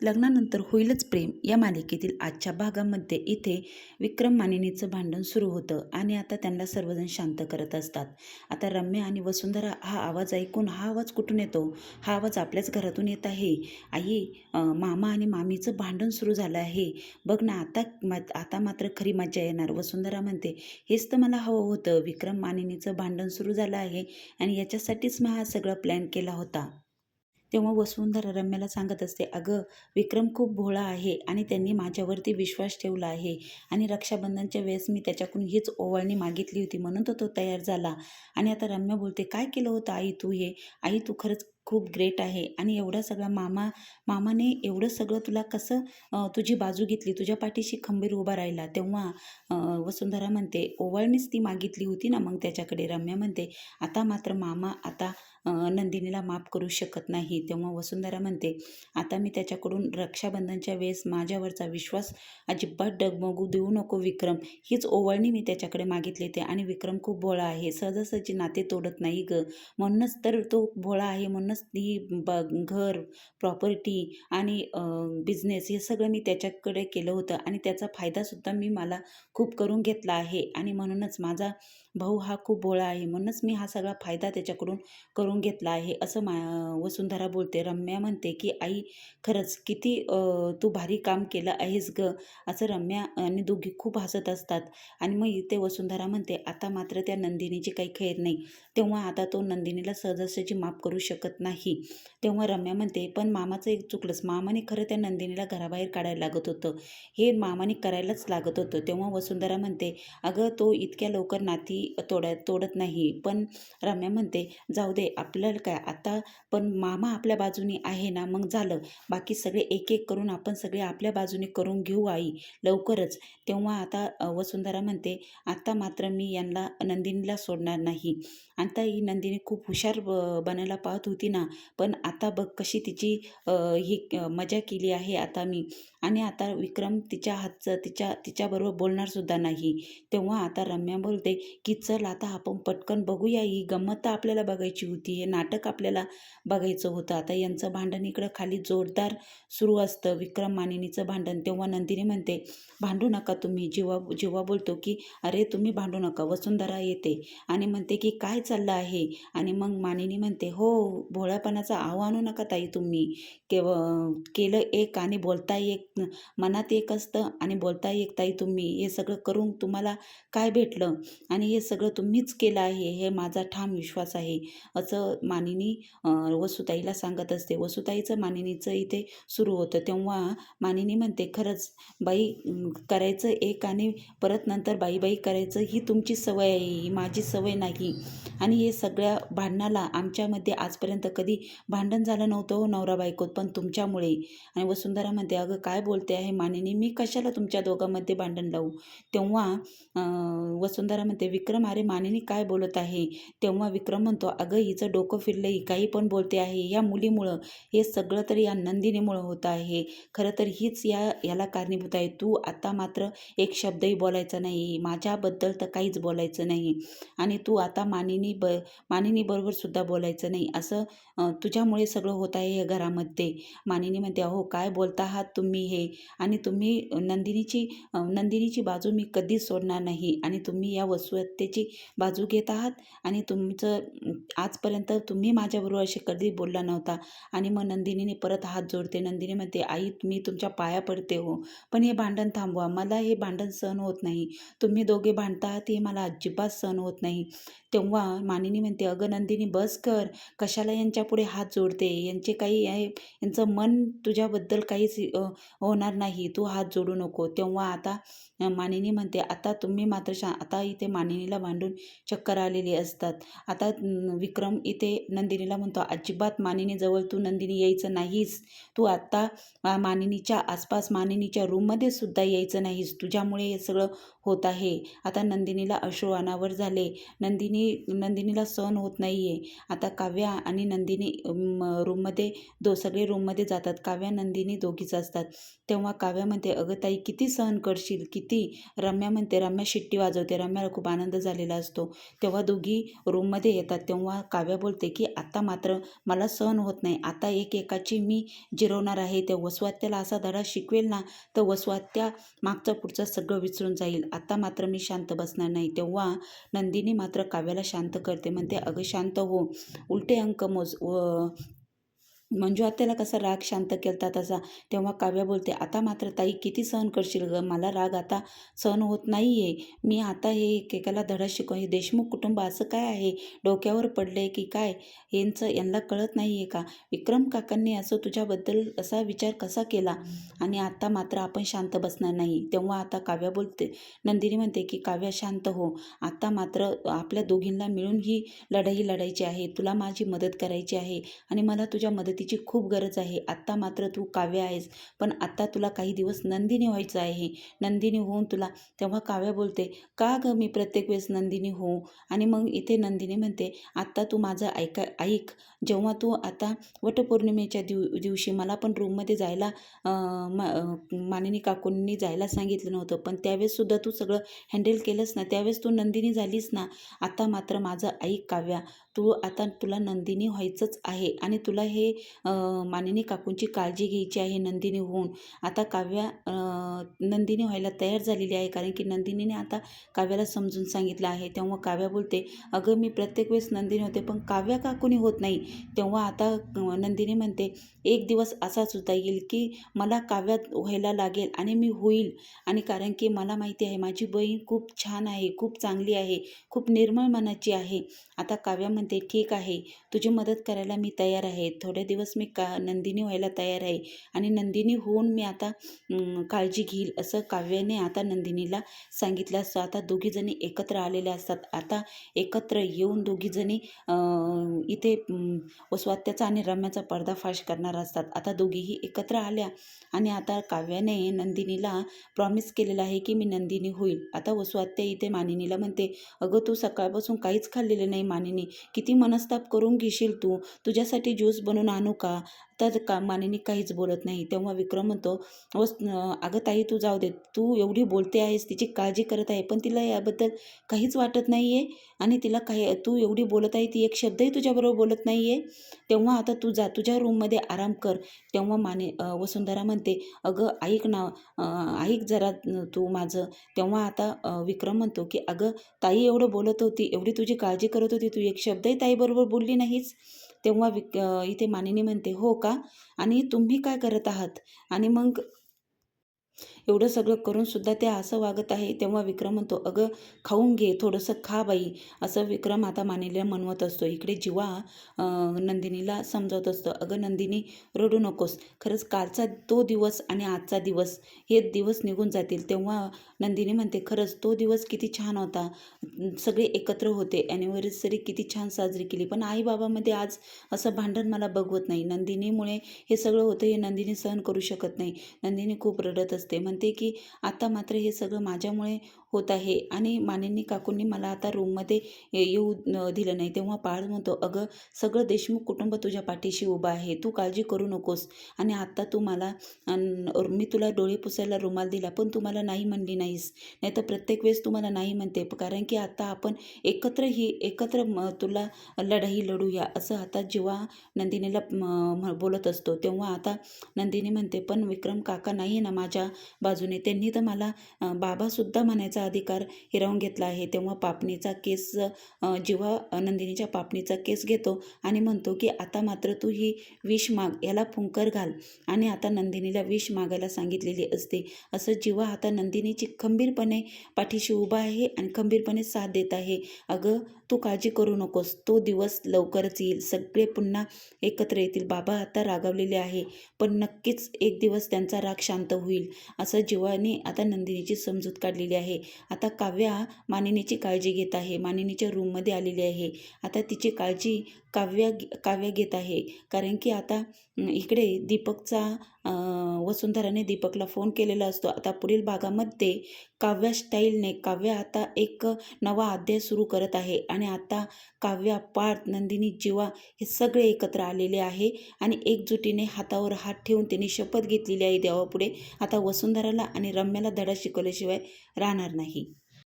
लग्नानंतर होईलच प्रेम. या मालिकेतील आजच्या भागामध्ये इथे विक्रम मानिनीचं भांडण सुरू होतं आणि आता त्यांना सर्वजण शांत करत असतात. आता रम्या आणि वसुंधरा हा आवाज ऐकून हा आवाज कुठून येतो? हा आवाज आपल्याच घरातून येत आहे. आई मामा आणि मामीचं भांडण सुरू झालं आहे. बघ ना आता मा आता मात्र खरी मज्जा येणार. वसुंधरा म्हणते हेच तर मला हवं होतं. विक्रम मानिनीचं भांडण सुरू झालं आहे आणि याच्यासाठीच मी हा सगळा प्लॅन केला होता. तेव्हा वसुंधरा रम्याला सांगत असते अगं विक्रम खूप भोळा आहे आणि त्यांनी माझ्यावरती विश्वास ठेवला आहे आणि रक्षाबंधनच्या वेळेस मी त्याच्याकडून हीच ओवाळणी मागितली होती म्हणून तर तो तयार झाला. आणि आता रम्या बोलते काय केलं होतं आई तू हे? आई तू खरंच खूप ग्रेट आहे आणि एवढा सगळा मामा मामाने एवढं सगळं तुला कसं तुझी बाजू घेतली? तुझ्या पाठीशी खंबीर उभा राहिला. तेव्हा वसुंधरा म्हणते ओवाळणीच ती मागितली होती ना? मग त्याच्याकडे रम्या म्हणते आता मात्र मामा आता नंदिनीला माफ करू शकत नाही. तेव्हा वसुंधरा म्हणते आता मी त्याच्याकडून रक्षाबंधनच्या वेळेस माझ्यावरचा विश्वास अजिबात डगमगू देऊ नको विक्रम. हीच ओवाळणी मी त्याच्याकडे मागितली ते आणि विक्रम खूप भोळा आहे. सहजासहजी नाते तोडत नाही ग. म्हणूनच तर तो भोळा आहे. म्हणूनच ती ब घर प्रॉपर्टी आणि बिझनेस हे सगळं मी त्याच्याकडे केलं होतं आणि त्याचा फायदासुद्धा मी मला खूप करून घेतला आहे. आणि म्हणूनच माझा भाऊ हा खूप भोळा आहे म्हणूनच मी हा सगळा फायदा त्याच्याकडून करून घेतला आहे असं मा वसुंधरा बोलते. रम्या म्हणते की आई खरंच किती तू भारी काम केलं आहेस ग असं रम्या आणि दोघी खूप हसत असतात. आणि मग इथे वसुंधरा म्हणते आता मात्र त्या नंदिनीची काही खैर नाही. तेव्हा आता तो नंदिनीला सहजासहजी माफ करू शकत नाही. तेव्हा रम्या म्हणते पण मामाचं एक चुकलंच. मामाने खरं त्या नंदिनीला घराबाहेर काढायला लागत होतं. हे मामाने करायलाच लागत होतं. तेव्हा वसुंधरा म्हणते अगं तो इतक्या लवकर नाती तोडत तोडत नाही. पण रम्या म्हणते जाऊ दे आपल्याला काय आता पण मामा आपल्या बाजूने आहे ना मग झालं. बाकी सगळे एक एक करून आपण सगळे आपल्या बाजूने करून घेऊ आई लवकरच. तेव्हा आता वसुंधरा म्हणते आता मात्र मी यांना नंदिनीला सोडणार नाही. आता ही नंदिनी खूप हुशार ब- बनायला पाहत होती ना. पण आता बघ कशी तिची ही मजा केली आहे आता मी. आणि आता विक्रम तिच्या हातचं तिच्या तिच्याबरोबर बोलणारसुद्धा नाही. तेव्हा आता रम्या बोलते की चल आता आपण पटकन बघूया ही गंमत तर आपल्याला बघायची होती. हे नाटक आपल्याला बघायचं होतं. आता यांचं भांडण इकडं खाली जोरदार सुरू असतं विक्रम मानिनीचं भांडण. तेव्हा नंदिनी म्हणते भांडू नका तुम्ही. जेव्हा जेव्हा बोलतो की अरे तुम्ही भांडू नका. वसुंधरा येते. आणि म्हणते की काय चाललं आहे. आणि मग मानिनी म्हणते हो भोळ्यापणाचं आव आणू नका ताई तुम्ही. केव केलं एक आणि बोलता एक मनात एक असतं आणि बोलता एक ताई तुम्ही. हे सगळं करून तुम्हाला काय भेटलं? आणि हे सगळं तुम्हीच केलं आहे. हे माझा ठाम विश्वास आहे. असं मानिनी वसुताईला सांगत असते. वसुताईचं मानिनीचं इथे सुरू होतं. तेव्हा मानिनी म्हणते खरंच बाई करायचं एक आणि परत नंतर बाई बाई करायचं ही तुमची सवय आहे. ही माझी सवय नाही. आणि हे सगळ्या भांडणाला आमच्यामध्ये आजपर्यंत कधी भांडण झालं नव्हतं हो नवरा बायकोत पण तुमच्यामुळे. आणि वसुंधरा म्हणते अगं काय बोलते आहे मानिनी मी कशाला तुमच्या दोघांमध्ये भांडण लावू? तेव्हा वसुंधरा म्हणते विक्रम अरे मानिनी काय बोलत आहे? तेव्हा विक्रम म्हणतो अगं हिचं डोकं फिरलं ही काही पण बोलते आहे. या मुलीमुळं हे सगळं तर या नंदिनीमुळं होतं आहे. खरं तर हीच या याला कारणीभूत आहे. तू आता मात्र एक शब्दही बोलायचा नाही. माझ्याबद्दल तर काहीच बोलायचं नाही. आणि तू आता मानिनी ब मानिनीबरोबर सुद्धा बोलायचं नाही. असं तुझ्यामुळे सगळं होत आहे या घरामध्ये. मानिनी म्हणते अहो काय बोलता आहात तुम्ही हे? आणि तुम्ही नंदिनीची नंदिनीची बाजू मी कधीच सोडणार नाही. आणि तुम्ही या वसुहत्येची बाजू घेत आहात. आणि तुमचं आजपर्यंत तुम्ही माझ्याबरोबर असे कधी बोलला नव्हता. आणि मग नंदिनीने परत हात जोडते. नंदिनी म्हणते आई मी तुमच्या पाया पडते हो. पण हे भांडण थांबवा. मला हे भांडण सहन होत नाही. तुम्ही दोघे भांडता आहात हे मला अजिबात सहन होत नाही. तेव्हा मानिनी म्हणते अगं नंदिनी बस कर. कशाला यांच्यापुढे हात जोडते? यांचे काही आहे यांचं मन तुझ्याबद्दल काहीच होणार नाही. तू हात जोडू नको. तेव्हा आता मानिनी म्हणते आता तुम्ही मात्र शा आता इथे मानिनीला भांडून चक्कर आलेली असतात. आता विक्रम इथे नंदिनीला म्हणतो अजिबात मानिनीजवळ तू नंदिनी यायचं नाहीस. तू आत्ता मानिनीच्या आसपास मानिनीच्या रूममध्ये सुद्धा यायचं नाहीस. तुझ्यामुळे हे सगळं होत आहे. आता नंदिनीला अश्रू अनावर झाले. नंदिनी नंदिनीला सहन होत नाही आहे आता काव्या आणि नंदिनी म, रूममध्ये दो सगळे रूममध्ये जातात. काव्या नंदिनी दोघीच असतात. तेव्हा काव्या म्हणते अगं ताई किती सहन करशील? किती? रम्या म्हणते रम्या शिट्टी वाजवते. रम्याला खूप आनंद झालेला असतो. तेव्हा दोघी रूममध्ये येतात. तेव्हा काव्या बोलते की आता मात्र मला सहन होत नाही. आता एक एकाची मी जिरवणार आहे. त्या वसवात्याला असा धडा शिकवेल ना तर वसवात्या मागचा पुढचा सगळं विसरून जाईल. आता मात्र मी शांत बसणार नाही. तेव्हा नंदिनी मात्र काव्याला शांत करते. म्हणते अगं शांत हो. उलटे अंक मोज व मंजू आत्याला कसा राग शांत केलता तसा तेव्हा काव्या बोलते आता मात्र ताई किती सहन करशील ग? मला राग आता सहन होत नाही आहे मी आता हे एकेकाला धडा शिकव हे देशमुख कुटुंब असं काय आहे? डोक्यावर पडले की काय? यांचं यांना कळत नाही आहे का? विक्रम काकांनी असं तुझ्याबद्दल असा विचार कसा केला? आणि आता मात्र आपण शांत बसणार नाही. तेव्हा आता काव्या बोलते नंदिनी म्हणते की काव्या शांत हो. आता मात्र आपल्या दोघींना मिळून ही लढाई लढायची आहे. तुला माझी मदत करायची आहे आणि मला तुझ्या मदती तिची खूप गरज आहे. आत्ता मात्र तू काव्य आहेस पण आत्ता तुला काही दिवस नंदिनी व्हायचं आहे. नंदिनी होऊन तुला तेव्हा काव्या बोलते का ग मी प्रत्येक वेळेस नंदिनी होऊ? आणि मग इथे नंदिनी म्हणते आत्ता तू माझं ऐका ऐक. जेव्हा तू आता वटपौर्णिमेच्या दिव दिवशी मला पण रूममध्ये जायला अं, मानिनी काकूंनी जायला सांगितलं नव्हतं पण त्यावेळेससुद्धा तू सगळं हँडल केलंस ना त्यावेळेस तू नंदिनी झालीस ना. आता मात्र माझं ऐक काव्या. तू आता तुला नंदिनी व्हायचंच आहे आणि तुला हे मानिनी काकूंची काळजी घ्यायची आहे नंदिनी होऊन आता काव्या नंदिनी व्हायला तयार झालेली आहे कारण की नंदिनीने आता काव्याला समजून सांगितलं आहे. तेव्हा काव्या बोलते अगं मी प्रत्येक वेळेस नंदिनी होते पण काव्या काकूनी होत नाही. तेव्हा आता नंदिनी म्हणते एक दिवस असा सुद्धा येईल की मला काव्यात व्हायला लागेल आणि मी होईल. आणि कारण की मला माहिती आहे माझी बहीण खूप छान आहे खूप चांगली आहे खूप निर्मळ मनाची आहे. आता काव्या म्हणते ठीक आहे तुझी मदत करायला मी तयार आहे. थोडे दिवस मी का नंदिनी व्हायला तयार आहे. आणि नंदिनी होऊन मी आता काळजी घेईल असं काव्याने आता नंदिनीला सांगितलं असतं. आता दोघीजणी एकत्र आलेल्या असतात. आता एकत्र येऊन दोघीजणी इथे अं, आणि रम्याचा पर्दाफाश करणार असतात. आता दोघीही एकत्र आल्या आणि आता काव्याने नंदिनीला प्रॉमिस केलेलं आहे की मी नंदिनी होईल. आता वसुआत्या इथे मानिनीला म्हणते अगं तू सकाळपासून काहीच खाल्लेलं नाही मानिनी. किती मनस्ताप करून घेशील तू? तुझ्यासाठी ज्यूस बनवून आण का? तर का मानिनी काहीच बोलत नाही. तेव्हा विक्रम म्हणतो वस अगं ताई तू जाऊ दे. तू एवढी बोलते आहेस तिची काळजी करत आहे पण तिला याबद्दल काहीच वाटत नाही आहे आणि तिला काही तू एवढी बोलत आहे ती एक शब्दही तुझ्याबरोबर बोलत नाही आहे तेव्हा आता तू जा तुझ्या रूममध्ये आराम कर. तेव्हा माने वसुंधरा म्हणते अगं ऐक ना ऐक जरा तू माझं. तेव्हा आता विक्रम म्हणतो की अगं ताई एवढं बोलत होती एवढी तुझी काळजी करत होती तू एक शब्दही ताईबरोबर बोलली नाहीस. तेव्हा विक इथे मानिनी म्हणते हो का? आणि तुम्ही काय करत आहात? आणि मग एवढं सगळं करूनसुद्धा ते असं वागत आहे. तेव्हा विक्रम म्हणतो अगं खाऊन घे थोडंसं खा बाई. असं विक्रम आता मानेला म्हणवत असतो. इकडे जीवा नंदिनीला समजावत असतो अगं नंदिनी रडू नकोस. खरंच कालचा तो दिवस आणि आजचा दिवस हे दिवस निघून जातील. तेव्हा नंदिनी म्हणते खरंच तो दिवस किती छान होता. सगळे एकत्र होते. ॲनिव्हर्सरी किती छान साजरी केली. पण आईबाबामध्ये आज असं भांडण मला बघवत नाही. नंदिनीमुळे हे सगळं होतं हे नंदिनी सहन करू शकत नाही. नंदिनी खूप रडत असते. म्हणते की आता मात्र हे सगळं माझ्यामुळे होत आहे. आणि मानेंनी काकूंनी मला आता रूममध्ये येऊ दिलं नाही. तेव्हा पाळ म्हणतो अगं सगळं देशमुख कुटुंब तुझ्या पाठीशी उभं आहे. तू काळजी करू नकोस. आणि आत्ता तू मला अन- मी तुला डोळे पुसायला रुमाल दिला पण तू मला नाही म्हणली नाहीस. नाही तर प्रत्येक वेळेस तू मला नाही म्हणते कारण की आता आपण एकत्र ही एकत्र म- तुला लढाई लढूया. असं आता जेव्हा नंदिनीला बोलत असतो तेव्हा आता नंदिनी म्हणते पण विक्रम काका नाही ना माझ्या बाजूने. त्यांनी तर मला बाबासुद्धा म्हणायचा अधिकार हिरावून घेतला आहे. तेव्हा पापणीचा केस जेव्हा नंदिनीच्या पापणीचा केस घेतो आणि म्हणतो की आता मात्र तू ही विष माग याला फुंकर घाल. आणि आता नंदिनीला विष मागायला सांगितलेली असते. असं जेव्हा आता नंदिनीची खंबीरपणे पाठीशी उभा आहे आणि खंबीरपणे साथ देत आहे. अगं तू काळजी करू नकोस. तो दिवस लवकरच येईल. सगळे पुन्हा एकत्र येतील. बाबा आता रागावलेले आहे पण नक्कीच एक दिवस त्यांचा राग शांत होईल असं जीवाने आता नंदिनीची समजूत काढलेली आहे. आता काव्या मानिनीची काळजी घेत आहे. मानिनीच्या रूममध्ये आलेली आहे. आता तिची काळजी काव्य काव्य घेत आहे. कारण की आता इकडे दीपकचा वसुंधराने दीपकला फोन केलेला असतो. आता पुढील भागामध्ये काव्या स्टाईलने काव्य आता एक नवा अध्याय सुरू करत आहे. आणि आता काव्या पार्थ नंदिनी जीवा हे सगळे एकत्र आलेले आहे. आणि एकजुटीने हातावर हात ठेवून त्यांनी शपथ घेतलेली आहे देवापुढे. आता वसुंधराला आणि रम्याला धडा शिकवल्याशिवाय राहणार नाही.